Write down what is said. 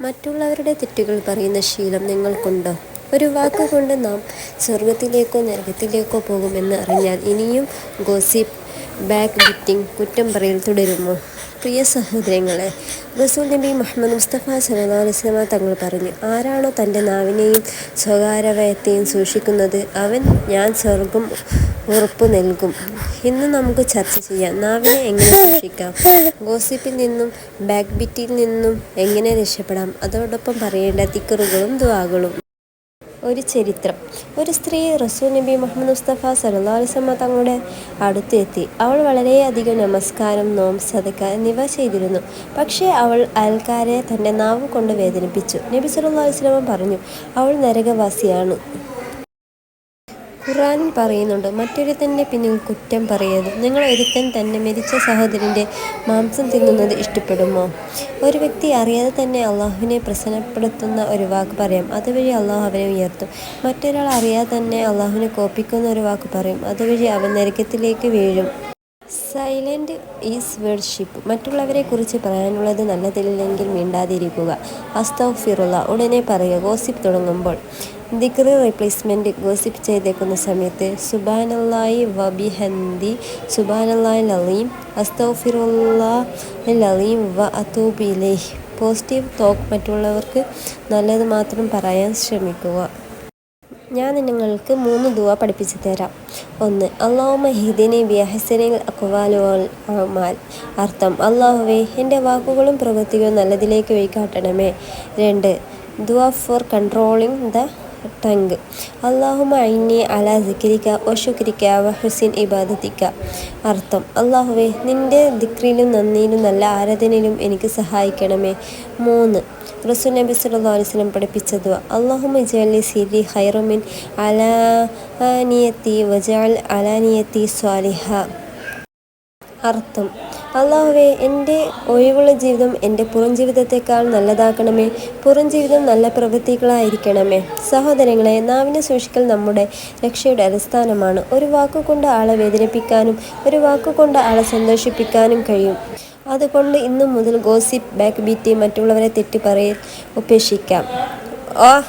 മറ്റുള്ളവരുടെ തെറ്റുകൾ പറയുന്ന ശീലം നിങ്ങൾക്കുണ്ടോ? ഒരു വാക്കുകൊണ്ട് നാം സ്വർഗത്തിലേക്കോ നരകത്തിലേക്കോ പോകുമെന്ന് അറിഞ്ഞാൽ ഇനിയും ഗോസിപ്പ്, ബാക്ക് ബിറ്റിംഗ്, കുറ്റം പറയൽ തുടരുമോ? പ്രിയ സഹോദരങ്ങളെ, റസൂൽ നബി മുഹമ്മദ് മുസ്തഫ അലൈഹി തങ്ങൾ പറഞ്ഞു, ആരാണോ തന്റെ നാവിനെയും സ്വകാര്യവയത്തെയും സൂക്ഷിക്കുന്നത്, അവൻ ഞാൻ സ്വർഗം ഉറപ്പു നൽകും. ഇന്ന് നമുക്ക് ചർച്ച ചെയ്യാം, നാവിനെ എങ്ങനെ സൂക്ഷിക്കാം, ഗോസിപ്പിൽ നിന്നും ബാക്ക് ബിറ്റിൽ നിന്നും എങ്ങനെ രക്ഷപ്പെടാം, അതോടൊപ്പം പറയേണ്ട തിക്കറുകളും ദുആകളും. ഒരു ചരിത്രം ഒരു സ്ത്രീ റസൂൽ നബി മുഹമ്മദ് മുസ്തഫ സലഹുലിസമ്മ തങ്ങളുടെ അടുത്ത് എത്തി. അവൾ വളരെയധികം നമസ്കാരം, നോം സദക്ക എന്നിവ ചെയ്തിരുന്നു. പക്ഷേ അവൾ അയൽക്കാരെ തന്റെ നാവ് കൊണ്ട് വേദനിപ്പിച്ചു. നബി സല്ലല്ലാഹു അലൈഹി വസല്ലം പറഞ്ഞു, അവൾ നരകവാസിയാണ്. ഖുർആനിൽ പറയുന്നുണ്ട്, മറ്റൊരുത്തന്റെ പിന്നിൽ കുറ്റം പറയരുത്. നിങ്ങൾ ഒരുത്തൻ തന്നെ മരിച്ച സഹോദരന്റെ മാംസം തിന്നുന്നത് ഇഷ്ടപ്പെടുമോ? ഒരു വ്യക്തി അറിയാതെ തന്നെ അള്ളാഹുവിനെ പ്രസന്നപ്പെടുത്തുന്ന ഒരു വാക്ക് പറയാം, അതുവഴി അള്ളാഹു അവനെ ഉയർത്തും. മറ്റൊരാൾ അറിയാതെ തന്നെ അള്ളാഹുവിനെ കോപ്പിക്കുന്ന ഒരു വാക്ക് പറയും, അതുവഴി അവൻ നരകത്തിലേക്ക് വീഴും. സൈലന്റ് ഈസ് വേർഷിപ്പ് മറ്റുള്ളവരെ കുറിച്ച് പറയാനുള്ളത് നല്ലതില്ലെങ്കിൽ മിണ്ടാതിരിക്കുക. അസ്തഗ്ഫിറുല്ലാ ഉടനെ പറയുക. ഗോസിപ്പ് തുടങ്ങുമ്പോൾ ദിക്ർ റീപ്ലേസ്മെന്റ് ഗോസിപ്പ് ചെയ്തേക്കുന്ന സമയത്ത് സുബ്ഹാനല്ലാഹി ഹന്തി സുബ്ഹാനല്ലാഹിൽ അളീം അസ്തഗ്ഫിറുല്ലാഹൽ അളീം വ അതൂബിലെ പോസിറ്റീവ് തോക്ക് മറ്റുള്ളവർക്ക് നല്ലത് മാത്രം പറയാൻ ശ്രമിക്കുക. ഞാൻ നിങ്ങൾക്ക് മൂന്ന് ദുആ പഠിപ്പിച്ചു തരാം. ഒന്ന് അള്ളാഹു മഹീദിനെ ബിഅഹ്സനിൽ അഖ്വാലി വൽ അഅ്മാൽ അർത്ഥം അല്ലാഹുവേ, എന്റെ വാക്കുകളും പ്രവൃത്തികളും നല്ലതിലേക്ക് വഴികാട്ടണമേ. രണ്ട് ദുആ ഫോർ കൺട്രോളിംഗ് ദ ടങ് അല്ലാഹുമ്മ അയിനെ അലാ സിക്രിക വശുക്രിക വഹുസ്നി ഇബാദതിക. അർത്ഥം അള്ളാഹുവെ നിന്റെ ദിക്രിയിലും നന്ദിയിലും നല്ല ആരാധനയിലും എനിക്ക് സഹായിക്കണമേ. മൂന്ന് റസൂൽ നബി സല്ലാ അലിസ്ലം പഠിപ്പിച്ചത് പഠിപ്പിച്ച ദുആ അല്ലാഹുമ്മ ഹൈറുമിൻ അലാനിയത്തി വജാൽ അലാനിയത്തി സ്വാലിഹാ. അർത്ഥം അല്ലാഹുവേ, എന്റെ ഒഴിവുള്ള ജീവിതം എന്റെ പുറം ജീവിതത്തെക്കാൾ നല്ലതാക്കണമേ. പുറം ജീവിതം നല്ല പ്രവൃത്തികളായിരിക്കണമേ. സഹോദരങ്ങളെ, നാവിനെ സൂക്ഷിക്കൽ നമ്മുടെ രക്ഷയുടെ അടിസ്ഥാനമാണ്. ഒരു വാക്കുകൊണ്ട് ആളെ വേദനിപ്പിക്കാനും ഒരു വാക്കുകൊണ്ട് ആളെ സന്തോഷിപ്പിക്കാനും കഴിയും. അതുകൊണ്ട് ഇന്നും മുതൽ ഗോസിപ്പ്, ബാക്ക് ബീറ്റി മറ്റുള്ളവരെ തെറ്റി പറയൽ ഉപേക്ഷിക്കാം. ഓ